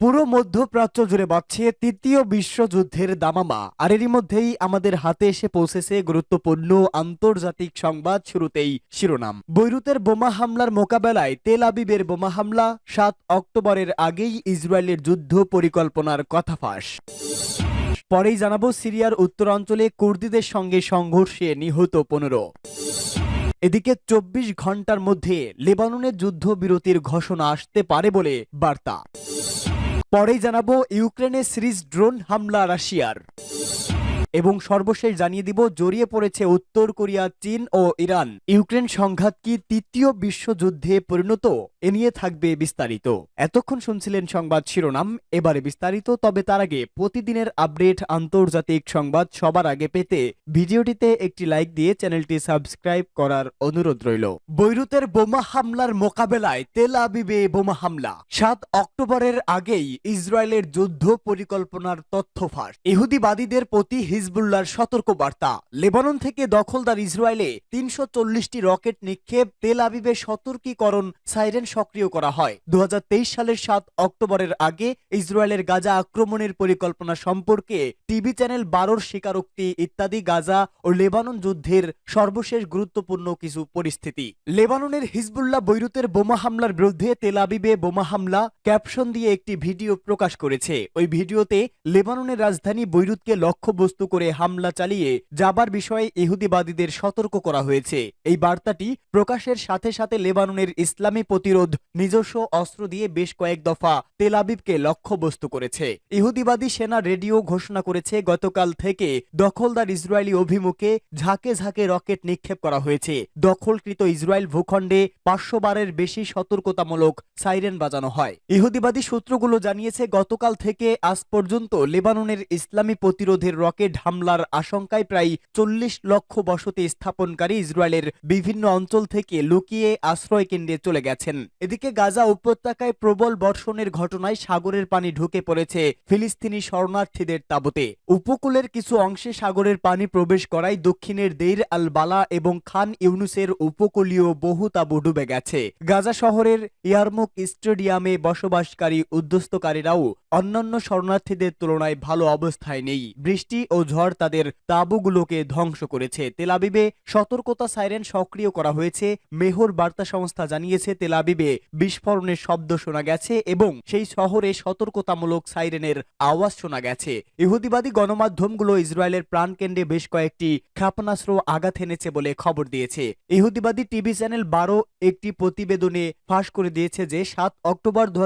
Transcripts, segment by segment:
পুরো মধ্যপ্রাচ্য জুড়ে বাড়ছে তৃতীয় বিশ্বযুদ্ধের দামামা। আর এরই মধ্যেই আমাদের হাতে এসে পৌঁছেছে গুরুত্বপূর্ণ আন্তর্জাতিক সংবাদ শুরুতেই শিরোনাম। বৈরুতের বোমা হামলার মোকাবেলায় তেল আবিবের বোমা হামলা, সাত অক্টোবরের আগেই ইসরায়েলের যুদ্ধ পরিকল্পনার কথা ফাঁস। পরেই জানাব সিরিয়ার উত্তরাঞ্চলে কুর্দিদের সঙ্গে সংঘর্ষে নিহত পনেরো। এদিকে চব্বিশ ঘণ্টার মধ্যে লেবাননের যুদ্ধবিরতির ঘোষণা আসতে পারে বলে বার্তা। পরেই জানাব ইউক্রেনে সিরিজ ড্রোন হামলা রাশিয়ার। এবং সর্বশেষ জানিয়ে দিব, জড়িয়ে পড়েছে উত্তর কোরিয়া, চীন ও ইরান। ইউক্রেন সংঘাত কি তৃতীয় বিশ্বযুদ্ধে পরিণত? এ নিয়ে থাকবে বিস্তারিত। এতক্ষণ শুনছিলেন সংবাদ শিরোনাম। এবারে বিস্তারিত, তবে তার আগে প্রতিদিনের আপডেট আন্তর্জাতিক সংবাদ সবার আগে পেতে ভিডিওটিতে একটি লাইক দিয়ে চ্যানেলটি সাবস্ক্রাইব করার অনুরোধ রইল। বৈরুতের বোমা হামলার মোকাবেলায় তেল আবিবে বোমা হামলা। সাত অক্টোবরের আগেই ইসরায়েলের যুদ্ধ পরিকল্পনার তথ্য ফাঁস। ইহুদিবাদীদের প্রতি হিজবুল্লার সতর্ক বার্তা লেবানন থেকে দখলদার ইসরায়েলে তিনশো চল্লিশটি রকেট নিক্ষেপ তেল আবিবে সতর্কীকরণ সাইরেন সক্রিয় করা হয়। দু সালের সাত অক্টোবরের আগে ইসরায়েলের গাজা আক্রমণের পরিকল্পনা সম্পর্কে টিভি চ্যানেল বারোর স্বীকারোক্তি ইত্যাদি গাজা ও লেবানন যুদ্ধের সর্বশেষ গুরুত্বপূর্ণ কিছু পরিস্থিতি। লেবাননের হিজবুল্লাহ বৈরুতের বোমা হামলার বিরুদ্ধে তেল আবিবে বোমা হামলা ক্যাপশন দিয়ে একটি ভিডিও প্রকাশ করেছে। ওই ভিডিওতে লেবাননের রাজধানী বৈরুতকে লক্ষ্যবস্তু করে হামলা চালিয়ে যাবার বিষয়ে ইহুদিবাদীদের সতর্ক করা হয়েছে। এই বার্তাটি প্রকাশের সাথে সাথে লেবাননের ইসলামী প্রতিরোধ নিজস্ব অস্ত্র দিয়ে বেশ কয়েক দফা তেল আবিবকে লক্ষ্যবস্তু করেছে। ইহুদিবাদী সেনা রেডিও ঘোষণা করেছে, গতকাল থেকে দখলদার ইসরায়েলি অভিমুখে ঝাঁকে ঝাঁকে রকেট নিক্ষেপ করা হয়েছে। দখলকৃত ইসরায়েল ভূখণ্ডে পাঁচশো বারের বেশি সতর্কতামূলক সাইরেন বাজানো হয়। ইহুদিবাদী সূত্রগুলো জানিয়েছে, গতকাল থেকে আজ পর্যন্ত লেবাননের ইসলামী প্রতিরোধের রকেট হামলার আশঙ্কায় প্রায় চল্লিশ লক্ষ বসতি স্থাপনকারী ইসরায়েলের বিভিন্ন অঞ্চল থেকে লুকিয়ে আশ্রয় কেন্দ্রে চলে গেছেন। এদিকে গাজা উপত্যকায় প্রবল বর্ষণের ঘটনায় সাগরের পানি ঢুকে পড়েছে ফিলিস্তিনি শরণার্থীদের তাবতে। উপকূলের কিছু অংশে সাগরের পানি প্রবেশ করায় দক্ষিণের দেইর আল বালা এবং খান ইউনুসের উপকূলীয় বহু তাবু ডুবে গেছে। গাজা শহরের ইয়ারমুক স্টেডিয়ামে বসবাসকারী উদ্যস্তকারীরাও অন্যান্য শরণার্থীদের তুলনায় ভালো অবস্থায় নেই। বৃষ্টি ও ঝড় তাদের তাঁবুগুলোকে ধ্বংস করেছে। তেলাবিবে সতর্কতা সাইরেন সক্রিয় করা হয়েছে, মেহর বার্তা সংস্থা জানিয়েছে তেলাবিবে বিস্ফোরণের শব্দ শোনা গেছে এবং সেই শহরে সতর্কতামূলক সাইরেনের আওয়াজ শোনা গেছে। ইহুদিবাদী গণমাধ্যমগুলো ইসরায়েলের প্রাণকেন্দ্রে বেশ কয়েকটি ক্ষেপণাস্ত্র আঘাত এনেছে বলে খবর দিয়েছে। ইহুদিবাদী টিভি চ্যানেল বারো একটি প্রতিবেদনে ফাঁস করে দিয়েছে যে, সাত অক্টোবর দু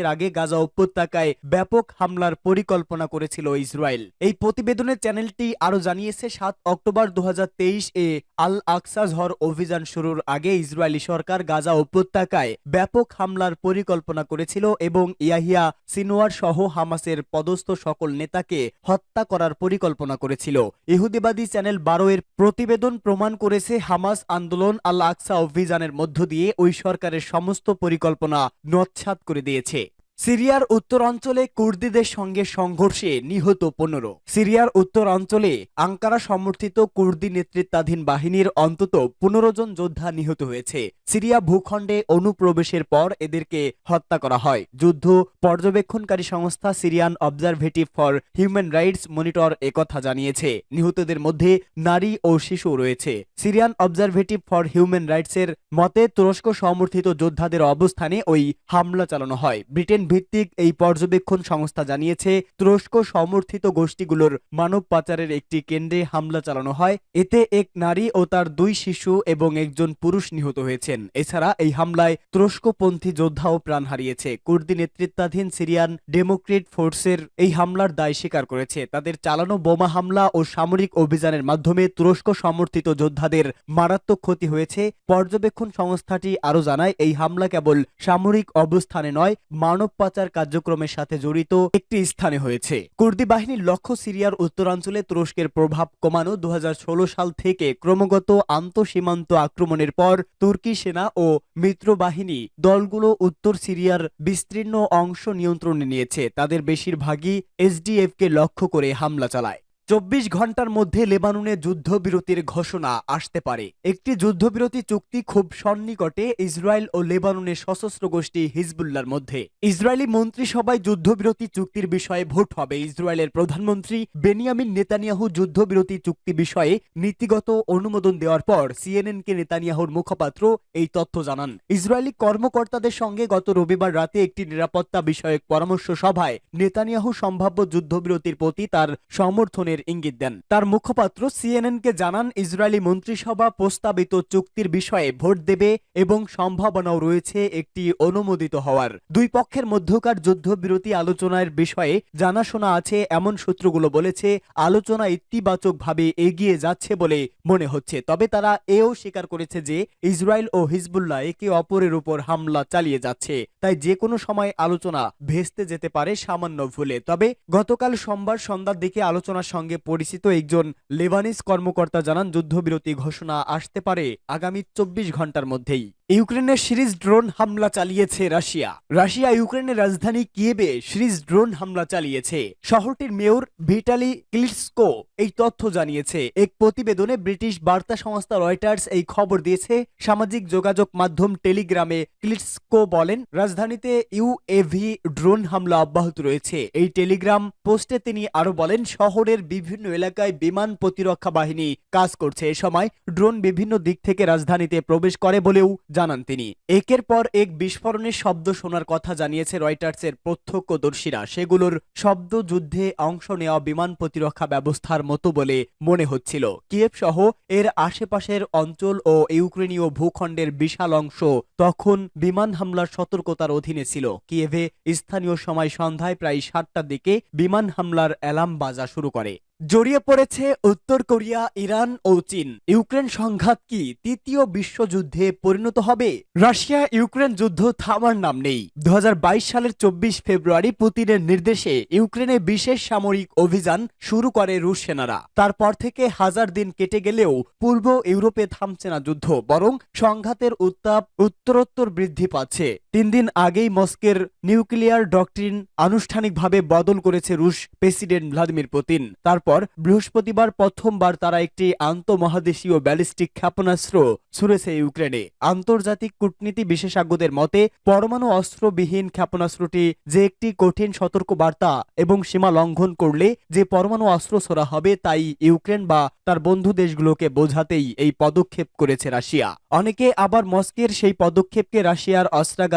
এর আগে গাজা উপত্যকায় ব্যাপক হামলার পরিকল্পনা করেছিল ইসরায়েল। এই প্রতিবেদনে চ্যানেলটি আরও জানিয়েছে, সাত অক্টোবর দু হাজার তেইশ এ আল আকসা ঝড় অভিযান শুরুর আগে ইসরায়েলি সরকার গাজা উপত্যকায় ব্যাপক হামলার পরিকল্পনা করেছিল এবং ইয়াহিয়া সিনোয়ার সহ হামাসের পদস্থ সকল নেতাকে হত্যা করার পরিকল্পনা করেছিল। ইহুদিবাদী চ্যানেল বারো এর প্রতিবেদন প্রমাণ করেছে, হামাস আন্দোলন আল আকসা অভিযানের মধ্য দিয়ে ওই সরকারের সমস্ত পরিকল্পনা নৎসাৎ করে দিয়েছে। সিরিয়ার উত্তরাঞ্চলে কুর্দিদের সঙ্গে সংঘর্ষে নিহত পনেরো। সিরিয়ার উত্তরাঞ্চলে আঙ্কারা সমর্থিত কুর্দি নেতৃত্বাধীন বাহিনীর অন্তত পনেরো জন যোদ্ধা নিহত হয়েছে। সিরিয়া ভূখণ্ডে অনুপ্রবেশের পর এদেরকে হত্যা করা হয়। যুদ্ধ পর্যবেক্ষণকারী সংস্থা Syrian observatory for human rights monitor একথা জানিয়েছে। নিহতদের মধ্যে নারী ও শিশু রয়েছে। সিরিয়ান অবজারভেটিভ ফর হিউম্যান রাইটসের মতে তুরস্ক সমর্থিত যোদ্ধাদের অবস্থানে ওই হামলা চালানো হয়। ব্রিটেন ভিত্তিক এই পর্যবেক্ষণ সংস্থা জানিয়েছে, তুরস্ক সমর্থিত গোষ্ঠীগুলোর মানব পাচারের একটি কেন্দ্রে হামলা চালানো হয়। এতে এক নারী ও তার দুই শিশু এবং একজন পুরুষ নিহত হয়েছেন। এছাড়া এই হামলায় তুরস্কপন্থী যোদ্ধাও প্রাণ হারিয়েছে। কুর্দি নেতৃত্বাধীন সিরিয়ান ডেমোক্রেট ফোর্সের এই হামলার দায় স্বীকার করেছে। তাদের চালানো বোমা হামলা ও সামরিক অভিযানের মাধ্যমে তুরস্ক সমর্থিত যোদ্ধাদের মারাত্মক ক্ষতি হয়েছে। পর্যবেক্ষণ সংস্থাটি আরও জানায়, এই হামলা কেবল সামরিক অবস্থানে নয়, মানব পাচার কার্যক্রমের সাথে জড়িত একটি স্থানে হয়েছে। কুর্দি বাহিনীর লক্ষ্য সিরিয়ার উত্তরাঞ্চলে তুরস্কের প্রভাব কমানো দু হাজার ষোলো সাল থেকে ক্রমাগত আন্তঃসীমান্ত আক্রমণের পর তুর্কি সেনা ও মিত্র বাহিনী দলগুলো উত্তর সিরিয়ার বিস্তীর্ণ অংশ নিয়ন্ত্রণে নিয়েছে। তাদের বেশিরভাগই এসডিএফকে লক্ষ্য করে হামলা চালায়। চব্বিশ ঘণ্টার মধ্যে লেবাননে যুদ্ধবিরতির ঘোষণা আসতে পারে। একটি যুদ্ধবিরতি চুক্তি খুব সন্নিকটে ইসরায়েল ও লেবাননের সশস্ত্র গোষ্ঠী হিজবুল্লার মধ্যে। ইসরায়েলি মন্ত্রিসভায় যুদ্ধবিরতি চুক্তির বিষয়ে ভোট হবে। ইসরায়েলের প্রধানমন্ত্রী বেনিয়ামিন নেতানিয়াহু যুদ্ধবিরতি চুক্তি বিষয়ে নীতিগত অনুমোদন দেওয়ার পর সিএনএনকে নেতানিয়াহুর মুখপাত্র এই তথ্য জানান। ইসরায়েলি কর্মকর্তাদের সঙ্গে গত রবিবার রাতে একটি নিরাপত্তা বিষয়ক পরামর্শ সভায় নেতানিয়াহু সম্ভাব্য যুদ্ধবিরতির প্রতি তার সমর্থনের ইঙ্গিত দেন। তার মুখপাত্র সিএনএনকে জানান, ইসরায়েলি মন্ত্রিসভা প্রস্তাবিত চুক্তির বিষয়ে ভোট দেবে এবং সম্ভাবনাও রয়েছে একটি অনুমোদিত হওয়ার। দুই পক্ষের মধ্যকার যুদ্ধবিরতি আলোচনার বিষয়ে জানাশোনা আছে এমন সূত্রগুলো বলেছে, আলোচনা ইতিবাচকভাবে এগিয়ে যাচ্ছে বলে মনে হচ্ছে। তবে তারা এও স্বীকার করেছে যে, ইসরায়েল ও হিজবুল্লাহ একে অপরের উপর হামলা চালিয়ে যাচ্ছে। তাই যে কোনো সময় আলোচনা ভেস্তে যেতে পারে সামান্য ভুলে। তবে গতকাল সোমবার সন্ধ্যার দিকে আলোচনার সঙ্গে পরিচিত একজন লেবানিস কর্মকর্তা জানান যুদ্ধবিরতি ঘোষণা আসতে পারে আগামী চব্বিশ ঘণ্টার মধ্যেই। ইউক্রেনের সিরিজ ড্রোন হামলা চালিয়েছে রাশিয়া। রাশিয়া ইউক্রেনের রাজধানী কিয়েবে সিরিজ ড্রোন হামলা চালিয়েছে। শহরটির মেয়র ভিটালি ক্লিটসকো এই তথ্য জানিয়েছে। এক প্রতিবেদনে ব্রিটিশ বার্তা সংস্থা রয়টার্স এই খবর দিয়েছে। সামাজিক যোগাযোগ মাধ্যম টেলিগ্রামে ক্লিটসকো বলেন, রাজধানীতে ইউএভি ড্রোন হামলা অব্যাহত রয়েছে। এই টেলিগ্রাম পোস্টে তিনি আরও বলেন, শহরের বিভিন্ন এলাকায় বিমান প্রতিরক্ষা বাহিনী কাজ করছে। এ সময় ড্রোন বিভিন্ন দিক থেকে রাজধানীতে প্রবেশ করে বলেও জানান তিনি। একের পর এক বিস্ফোরণের শব্দ শোনার কথা জানিয়েছে রয়টার্সের প্রত্যক্ষদর্শীরা। সেগুলোর শব্দ যুদ্ধে অংশ নেওয়া বিমান প্রতিরক্ষা ব্যবস্থার মতো বলে মনে হচ্ছিল। কিয়েভ সহ এর আশেপাশের অঞ্চল ও ইউক্রেনীয় ভূখণ্ডের বিশাল অংশ তখন বিমান হামলার সতর্কতার অধীনে ছিল। কিয়েভে স্থানীয় সময় সন্ধ্যায় প্রায় সাতটার দিকে বিমান হামলার অ্যালার্ম বাজা শুরু করে। জড়িয়ে পড়েছে উত্তর কোরিয়া, ইরান ও চীন। ইউক্রেন সংঘাত কি তৃতীয় বিশ্বযুদ্ধে পরিণত হবে? রাশিয়া ইউক্রেন যুদ্ধ থামার নাম নেই। দু হাজার বাইশ সালের চব্বিশ ফেব্রুয়ারি পুতিনের নির্দেশে ইউক্রেনে বিশেষ সামরিক অভিযান শুরু করে রুশ সেনারা। তারপর থেকে হাজার দিন কেটে গেলেও পূর্ব ইউরোপে থামছে না যুদ্ধ, বরং সংঘাতের উত্তাপ উত্তরোত্তর বৃদ্ধি পাচ্ছে। তিন দিন আগেই মস্কের নিউক্লিয়ার ডকট্রিন আনুষ্ঠানিকভাবে বদল করেছে রুশ প্রেসিডেন্ট ভ্লাদিমির পুতিন। তারপর বৃহস্পতিবার প্রথমবার তারা একটি আন্তঃমহাদেশীয় ব্যালিস্টিক ক্ষেপণাস্ত্র ছুড়েছে ইউক্রেনে। আন্তর্জাতিক কূটনীতি বিশেষজ্ঞদের মতে, পরমাণু অস্ত্রবিহীন ক্ষেপণাস্ত্রটি যে একটি কঠিন সতর্ক বার্তা এবং সীমা লঙ্ঘন করলে যে পরমাণু অস্ত্র ছোড়া হবে তাই ইউক্রেন বা তার বন্ধু দেশগুলোকে বোঝাতেই এই পদক্ষেপ করেছে রাশিয়া। অনেকে আবার মস্কের সেই পদক্ষেপকে রাশিয়ার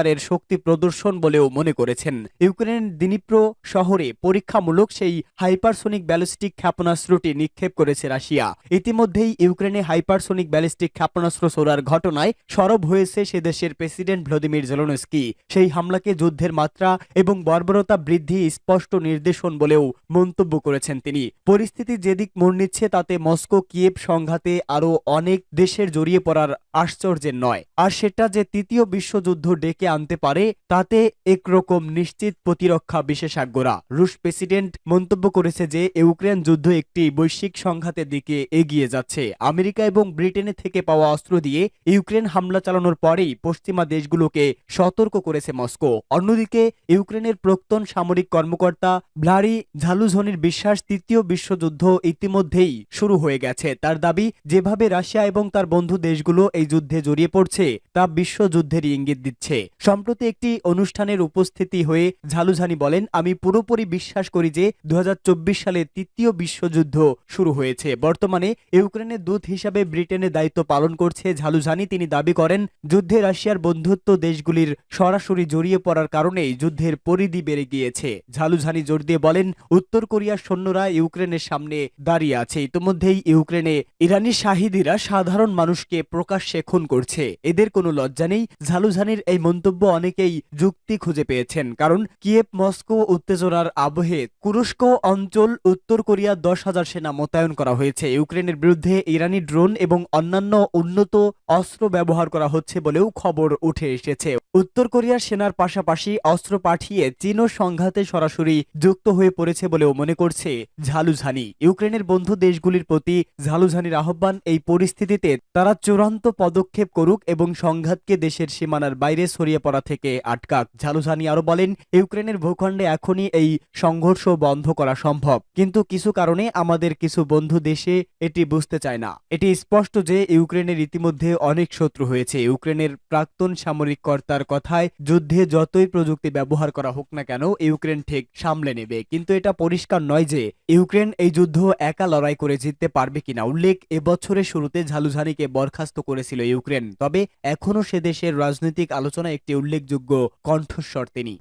অস্ত্রাগারের শক্তি প্রদর্শন বলেও মনে করেছেন। ইউক্রেনের দিনিপ্রো শহরে পরীক্ষামূলক সেই হাইপারসোনিক ব্যালিস্টিক ক্ষেপণাস্ত্রটি নিক্ষেপ করেছে রাশিয়া। ইতিমধ্যেই ইউক্রেনে হাইপারসোনিক ব্যালিস্টিক ক্ষেপণাস্ত্র ছোড়ার ঘটনায় সরব হয়েছে সে দেশের প্রেসিডেন্ট ভ্লাদিমির জেলোনস্কি। সেই হামলাকে যুদ্ধের মাত্রা এবং বর্বরতা বৃদ্ধি স্পষ্ট নির্দেশন বলেও মন্তব্য করেছেন তিনি। পরিস্থিতি যেদিক মোড় নিচ্ছে তাতে মস্কো, কিয়েভ সংঘাতে আরও অনেক দেশের জড়িয়ে পড়ার আশ্চর্যের নয়। আর সেটা যে তৃতীয় বিশ্বযুদ্ধ ডেকে আনতে পারে, তাতে একরকম নিশ্চিত প্রতিরক্ষা বিশেষজ্ঞরা। রুশ প্রেসিডেন্ট মন্তব্য করেছে যে, ইউক্রেন যুদ্ধ একটি বৈশ্বিক সংঘাতের দিকে এগিয়ে যাচ্ছে। আমেরিকা এবং ব্রিটেনে থেকে পাওয়া অস্ত্র দিয়ে ইউক্রেন হামলা চালানোর পরেই পশ্চিমা দেশগুলোকে সতর্ক করেছে মস্কো। অন্যদিকে, ইউক্রেনের প্রাক্তন সামরিক কর্মকর্তা ভ্লারি ঝালুঝনির বিশ্বাস, তৃতীয় বিশ্বযুদ্ধ ইতিমধ্যেই শুরু হয়ে গেছে। তার দাবি, যেভাবে রাশিয়া এবং তার বন্ধু দেশগুলো এই যুদ্ধে জড়িয়ে পড়ছে, তা বিশ্বযুদ্ধেরই ইঙ্গিত দিচ্ছে। সম্প্রতি একটি অনুষ্ঠানের উপস্থিতি হয়ে ঝালুঝানি বলেন, আমি পুরোপুরি বিশ্বাস করি যে দু হাজার চব্বিশ সালে তৃতীয় বিশ্বযুদ্ধ শুরু হয়েছে। বর্তমানে ইউক্রেনের দূত হিসাবে ব্রিটেনে দায়িত্ব পালন করছে ঝালুঝানি। তিনি দাবি করেন, যুদ্ধে রাশিয়ার বন্ধুত্ব দেশগুলির সরাসরি জড়িয়ে পড়ার কারণেই যুদ্ধের পরিধি বেড়ে গিয়েছে। ঝালুঝানি জোর দিয়ে বলেন, উত্তর কোরিয়ার সৈন্যরা ইউক্রেনের সামনে দাঁড়িয়ে আছে। ইতিমধ্যেই ইউক্রেনে ইরানি শাহিদিরা সাধারণ মানুষকে প্রকাশ্যে খুন করছে। এদের কোনো লজ্জা নেই। ঝালুঝানির এই মন্তব্য অনেকেই যুক্তি খুঁজে পেয়েছেন, কারণ কিয়েভ মস্কো উত্তেজনার আবহে কুরুস্ক অঞ্চল উত্তর কোরিয়া দশ হাজার সেনা মোতায়েন করা হয়েছে। ইউক্রেনের বিরুদ্ধে ইরানি ড্রোন এবং অন্যান্য উন্নত অস্ত্র ব্যবহার করা হচ্ছে বলেও খবর উঠে এসেছে। উত্তর কোরিয়ার সেনার পাশাপাশি অস্ত্র পাঠিয়ে চীনও সংঘাতে সরাসরি যুক্ত হয়ে পড়েছে বলেও মনে করছে ঝালুঝানি। ইউক্রেনের বন্ধু দেশগুলির প্রতি ঝালুঝানির আহ্বান এই পরিস্থিতিতে তারা চূড়ান্ত পদক্ষেপ করুক এবং সংঘাতকে দেশের সীমানার বাইরে ছড়িয়ে পড়া থেকে আটকাক। ঝালুঝানি আরও বলেন, ইউক্রেনের ভূখণ্ডে এখনই এই সংঘর্ষ বন্ধ করা সম্ভব। কিন্তু কিছু কারণে আমাদের কিছু বন্ধু দেশে এটি বুঝতে চায় না। এটি স্পষ্ট যে ইউক্রেনের ইতিমধ্যে অনেক শত্রু হয়েছে। ইউক্রেনের প্রাক্তন সামরিক কর্তার কথায়, যুদ্ধে যতই প্রযুক্তি ব্যবহার করা হোক না কেন, ইউক্রেন ঠিক সামলে নেবে। কিন্তু এটা পরিষ্কার নয় যে, ইউক্রেন এই যুদ্ধ একা লড়াই করে জিততে পারবে কিনা। উল্লেখ এবছরের শুরুতে ঝালুঝানিকে বরখাস্ত করেছিল ইউক্রেন। তবে এখনও সে দেশের রাজনৈতিক আলোচনা একটি উল্লেখযোগ্য কণ্ঠস্বর তিনি।